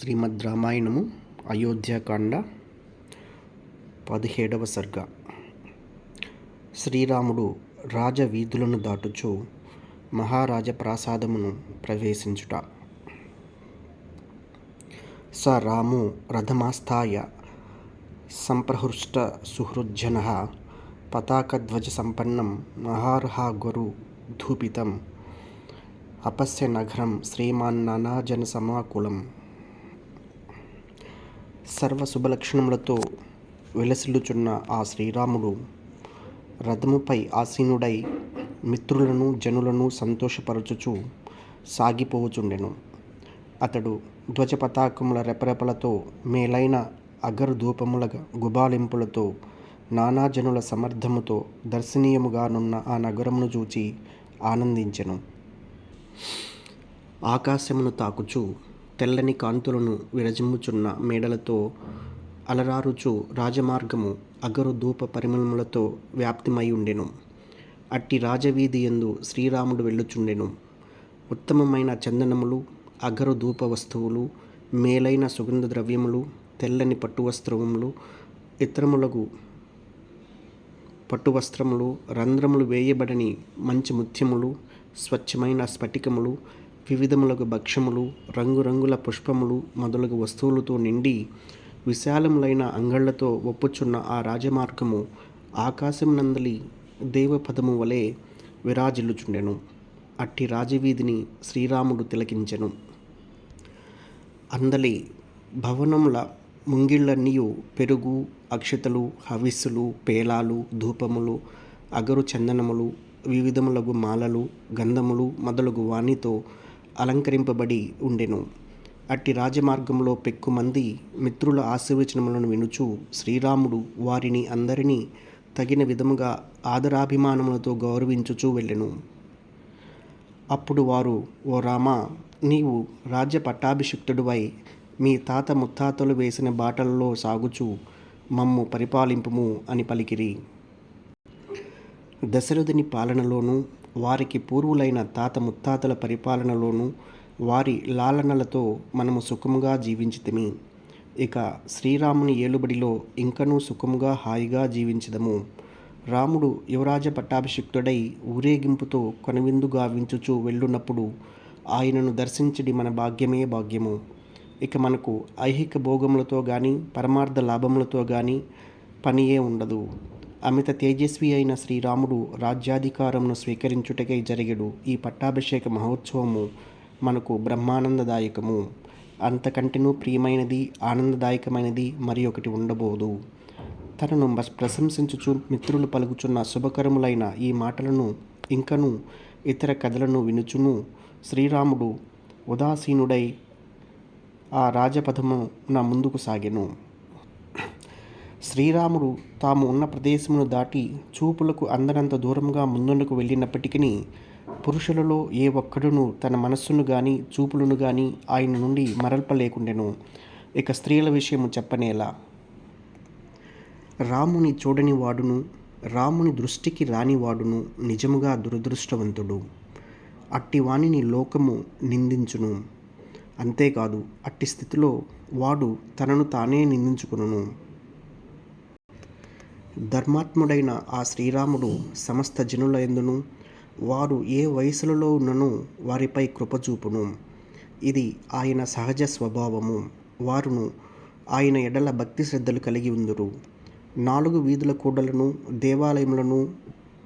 శ్రీమద్ రామాయణము అయోధ్యకాండ పదిహేడవ సర్గ. శ్రీరాముడు రాజవీధులను దాటుచు మహారాజ ప్రాసాదమును ప్రవేశించుట. స రాము రథమాస్థాయ సంప్రహృష్ట సుహృజ్జన పతాకధ్వజ సంపన్నం మహార్హాగురు ధూపితం అపస్య నగరం శ్రీమాన్నానాజన సమాకులం సర్వ శుభలక్షణములతో విలసిల్లుచున్న ఆ శ్రీరాముడు రథముపై ఆసీనుడై మిత్రులను జనులను సంతోషపరచుచు సాగిపోవుచుండెను. అతడు ధ్వజపతాకముల రెపరెపలతో మేలైన అగరు ధూపముల గుబాలింపులతో నానా జనుల సమర్థముతో దర్శనీయముగానున్న ఆ నగరమును చూచి ఆనందించెను. ఆకాశమును తాకుచు తెల్లని కాంతులను విరజిమ్ముచున్న మేడలతో అలరారుచు రాజమార్గము అగరు ధూప పరిమళములతో వ్యాప్తిమై ఉండెను. అట్టి రాజవీధి ఎందు శ్రీరాముడు వెళ్ళుచుండెను. ఉత్తమమైన చందనములు అగరు ధూప వస్తువులు మేలైన సుగంధ ద్రవ్యములు తెల్లని పట్టు వస్త్రములు ఇతరములకు పట్టు వస్త్రములు రంధ్రములు వేయబడని మంచి ముత్యములు స్వచ్ఛమైన స్ఫటికములు వివిధములకు భక్ష్యములు రంగురంగుల పుష్పములు మొదలగు వస్తువులతో నిండి విశాలములైన అంగళ్ళతో ఒప్పుచున్న ఆ రాజమార్గము ఆకాశం నందలి దేవపదము వలె విరాజిల్లుచుండెను. అట్టి రాజవీధిని శ్రీరాముడు తిలకించెను. అందలి భవనముల ముంగిళ్ళన్నీయు పెరుగు అక్షతలు హవిస్సులు పేలాలు ధూపములు అగరు చందనములు వివిధములగు మాలలు గంధములు మొదలగు వానితో అలంకరింపబడి ఉండెను. అట్టి రాజమార్గంలో పెక్కుమంది మిత్రుల ఆశీర్వచనములను వినుచు శ్రీరాముడు వారిని అందరినీ తగిన విధముగా ఆదరాభిమానములతో గౌరవించుచూ వెళ్ళెను. అప్పుడు వారు ఓ రామా నీవు రాజ్య పట్టాభిషిక్తుడివై మీ తాత ముత్తాతలు వేసిన బాటలలో సాగుచు మమ్ము పరిపాలింపుము అని పలికిరి. దశరథుని పాలనలోనూ వారికి పూర్వులైన తాత ముత్తాతల పరిపాలనలోనూ వారి లాలనలతో మనము సుఖముగా జీవించితిమి. ఇక శ్రీరాముని ఏలుబడిలో ఇంకనూ సుఖముగా హాయిగా జీవించదము. రాముడు యువరాజ పట్టాభిషిక్తుడై ఊరేగింపుతో కొనవిందు గావించుచు వెళ్ళున్నప్పుడు ఆయనను దర్శించడి మన భాగ్యమే భాగ్యము. ఇక మనకు ఐహిక భోగములతో కానీ పరమార్థ లాభములతో కానీ పనియే ఉండదు. అమిత తేజస్వి అయిన శ్రీరాముడు రాజ్యాధికారంను స్వీకరించుటకై జరిగడు. ఈ పట్టాభిషేక మహోత్సవము మనకు బ్రహ్మానందదాయకము. అంతకంటేనూ ప్రియమైనది ఆనందదాయకమైనది మరి ఒకటి ఉండబోదు. తనను ప్రశంసించుచు మిత్రులు పలుకుచున్న శుభకరములైన ఈ మాటలను ఇంకను ఇతర కథలను వినుచును శ్రీరాముడు ఉదాసీనుడై ఆ రాజపథమున ముందుకు సాగెను. శ్రీరాముడు తాము ఉన్న ప్రదేశమును దాటి చూపులకు అందనంత దూరంగా ముందుకు వెళ్ళినప్పటికీ పురుషులలో ఏ ఒక్కడును తన మనస్సును కానీ చూపులను కానీ ఆయన నుండి మరల్పలేకుండెను. ఇక స్త్రీల విషయము చెప్పనేలా. రాముని చూడని వాడును రాముని దృష్టికి రానివాడును నిజముగా దురదృష్టవంతుడు. అట్టి వాణిని లోకము నిందించును. అంతేకాదు అట్టి స్థితిలో వాడు తనను తానే నిందించుకును ధర్మాత్ముడైన ఆ శ్రీరాముడు సమస్త జనుల ఎందును? వారు ఏ వయసులలో ఉన్నను వారిపై కృపచూపును ఇది ఆయన సహజ స్వభావము. వారును ఆయన ఎడల భక్తి శ్రద్ధలు కలిగి ఉందురు. నాలుగు వీధుల కూడలను దేవాలయములను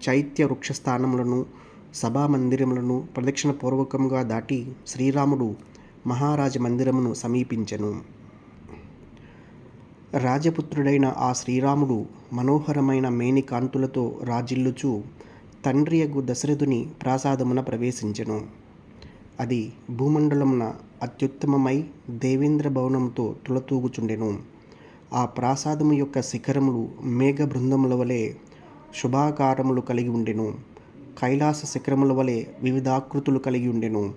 చైత్య వృక్షస్థానములను సభా మందిరములను ప్రదక్షిణ పూర్వకంగా దాటి శ్రీరాముడు మహారాజ మందిరమును సమీపించెను. రాజపుత్రుడైన ఆ శ్రీరాముడు మనోహరమైన మేని కాంతులతో రాజిల్లుచు తండ్రియగు దశరథుని ప్రాసాదమున ప్రవేశించెను. అది భూమండలమున అత్యుత్తమమై దేవేంద్ర భవనంతో తులతూగుచుండెను. ఆ ప్రాసాదము యొక్క శిఖరములు మేఘ బృందముల వలె శుభాకారములు కలిగి ఉండెను. కైలాస శిఖరముల వలె వివిధాకృతులు కలిగి ఉండెను.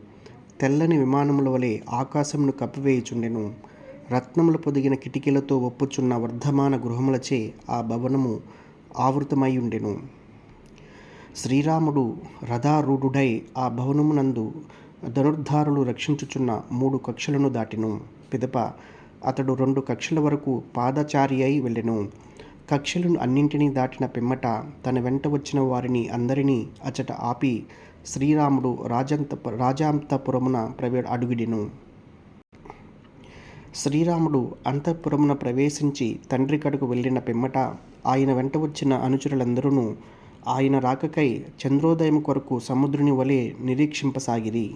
తెల్లని విమానముల వలె ఆకాశమును కప్పివేయుచుండెను. రత్నములు పొదిగిన కిటికీలతో ఒప్పుచున్న వర్ధమాన గృహములచే ఆ భవనము ఆవృతమై ఉండెను. శ్రీరాముడు రథారూఢుడై ఆ భవనమునందు ధనుర్ధారులు రక్షించుచున్న మూడు కక్షలను దాటిను. పిదప అతడు రెండు కక్షల వరకు పాదచారి అయి వెళ్ళెను. కక్షలను అన్నింటినీ దాటిన పిమ్మట తన వెంట వచ్చిన వారిని అందరినీ అచట ఆపి శ్రీరాముడు రాజంత రాజాంతపురమున ప్రవే అడుగిడెను. శ్రీరాముడు అంతఃపురమున ప్రవేశించి తండ్రి కడకు వెళ్ళిన పిమ్మట ఆయన వెంట వచ్చిన అనుచరులందరూ ఆయన రాకకై చంద్రోదయం కొరకు సముద్రుని వలె నిరీక్షింపసాగిరి.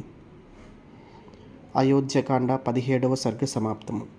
అయోధ్యకాండ పదిహేడవ సర్గ సమాప్తము.